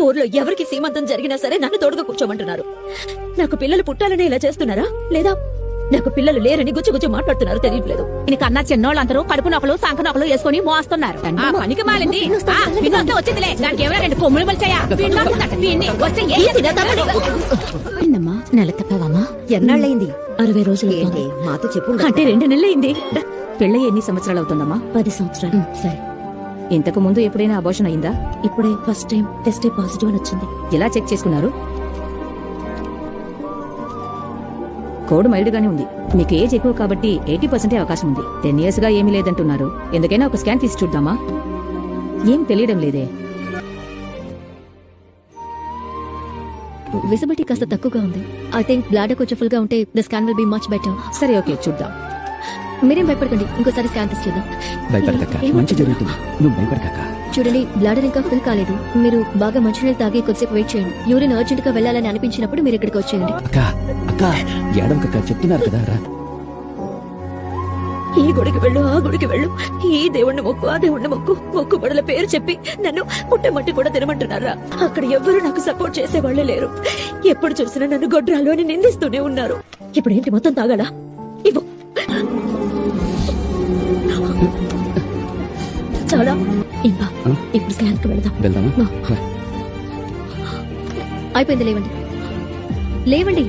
ఊర్లో ఎవరికి సీమంతం జరిగినా సరే నన్ను తోడుగా కూర్చోమంటున్నారు. నాకు పిల్లలు పుట్టాలని ఇలా చేస్తున్నారా? లేదా నాకు పిల్లలు లేరని గుచ్చి గుచ్చి మాట్లాడుతున్నారు తెలియట్లేదు. ఈయన కన్నా చిన్నోళ్ళందరూ కడుపు నొకలు సంక నొకలు వేసుకుని మోస్తున్నారు. పనికి మాలింది. వచ్చిందిలే. దానికి ఎవరో రెండు కొమ్ములు పలిచాయా? నెల తప్పవమ్మా? ఎన్నాళ్ళయింది? అరవై రోజులు ఏంటి? మాతో చెప్పు అంటే రెండు నెలలైంది. పెళ్ళి ఎన్ని సంవత్సరాలు అవుతుందమ్మా? పది సంవత్సరాలు. సరే. ఇంతకు ముందు ఎప్పుడైనా అబోషన్ అయిందా? ఇప్పుడే ఫస్ట్ టైం టెస్ట్ పాజిటివ్ అని వచ్చింది. ఎలా చెక్ చేసుకున్నారు? కోడ్ మైల్డ్ గానే ఉంది. మీకు ఏజ్ ఎక్కువ కాబట్టి ఎయిటీ పర్సెంటే అవకాశం ఉంది. టెన్ ఇయర్స్గా ఏమీ లేదంటున్నారు. ఎందుకైనా ఒక స్కాన్ తీసి చూద్దామా? ఏం తెలియడం లేదే. విజిబిలిటీ కాస్త తక్కువగా ఉంది. ఐ థింక్ బ్లాడర్ కొంచెం ఫుల్గా ఉంటే the scan will be much better సరే ఓకే చూద్దాం. మీరేం భయపడకండి. ఇంకోసారి స్కాన్ తీసి చూద్దాం. భయపడకక్క. మంచి జరుగుతుంది. నువ్వు భయపడకక్క. చూడండి బ్లాడర్ ఇంకా ఫుల్ కాలేదు. మీరు బాగా మంచినీళ్ళు తాగి కొద్దిసేపు వెయిట్ చేయండి. యూరిన్ అర్జెంట్గా వెళ్ళాలని అనిపించినప్పుడు మీరు ఇక్కడికి వచ్చేయండి. అక్క అక్క ఏడంకక్క చెప్తున్నారు కదా రా. ఈ గుడికి వెళ్ళు ఆ గుడికి వెళ్ళు. ఈ దేవుణ్ణి మొక్కు ఆ దేవుణ్ణి మొక్కు. మొక్కు బడుల పేరు చెప్పి నన్ను పుట్టమట్టి కూడా తినమంటున్నారా? అక్కడ ఎవ్వరూ నాకు సపోర్ట్ చేసేవాళ్ళే లేరు. ఎప్పుడు చూసినా నన్ను గొడ్రాలు అని నిందిస్తూనే ఉన్నారు. ఇప్పుడు ఏంటి మొత్తం తాగాలా? ఇవ్వు. చాలా. ఇంకా ఇప్పుడు స్కాన్కి వెళదాం. వెళ్దామా? అయిపోయింది లేవండి. లేవండి.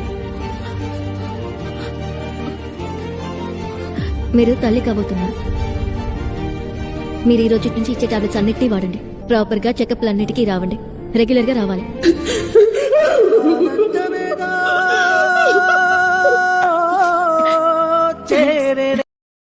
మీరు తల్లి కాబోతున్నారు. మీరు ఈ రోజు నుంచి ఇచ్చే టాబ్లెట్స్ అన్నిటినీ వాడండి. ప్రాపర్గా చెకప్లు అన్నిటికీ రావండి రెగ్యులర్గా రావాలి